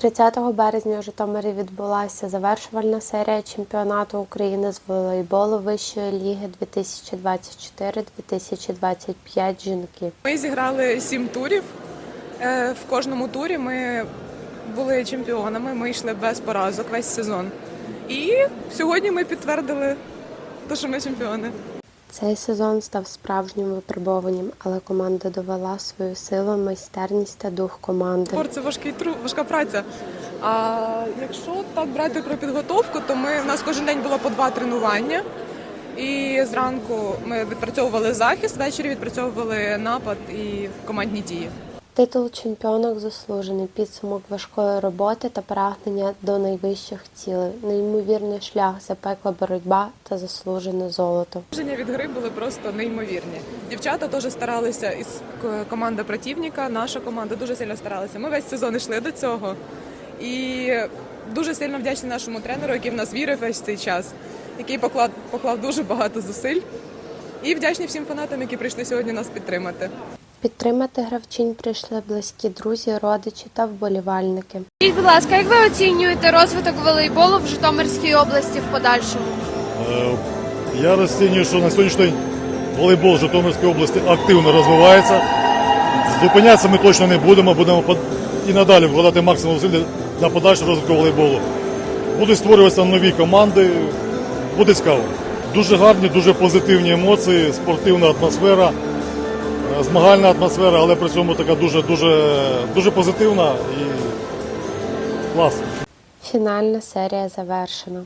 30 березня у Житомирі відбулася завершувальна серія чемпіонату України з волейболу вищої ліги 2024-2025 жінки. Ми зіграли сім турів. Е, В кожному турі ми були чемпіонами. Ми йшли без поразок весь сезон. І сьогодні ми підтвердили, те, що ми чемпіони. Цей сезон став справжнім випробуванням, але команда довела свою силу, майстерність та дух команди. Спорт це важкий тру, важка праця. А якщо так брати про підготовку, то ми у нас кожен день було по два тренування. І зранку ми відпрацьовували захист, ввечері відпрацьовували напад і командні дії. Титул чемпіонок заслужений підсумок важкої роботи та прагнення до найвищих цілей, неймовірний шлях, запекла боротьба та заслужене золото. Враження від гри були просто неймовірні. Дівчата теж старалися із команда противника. Наша команда дуже сильно старалася. Ми весь сезон йшли до цього. І дуже сильно вдячні нашому тренеру, який в нас вірив весь цей час, який поклав, поклав дуже багато зусиль. І вдячні всім фанатам, які прийшли сьогодні нас підтримати. Підтримати гравчинь прийшли близькі друзі, родичі та вболівальники. Скажіть, будь ласка, як ви оцінюєте розвиток волейболу в Житомирській області в подальшому? Е, Я розцінюю, що на сьогоднішній день волейбол в Житомирській області активно розвивається. Зупинятися ми точно не будемо, будемо і надалі вкладати максимум зусиль для подальшого розвитку волейболу. Будуть створюватися нові команди, буде цікаво. Дуже гарні, дуже позитивні емоції, спортивна атмосфера, змагальна атмосфера, але при цьому така дуже, дуже, дуже позитивна і класна. Фінальна серія завершена.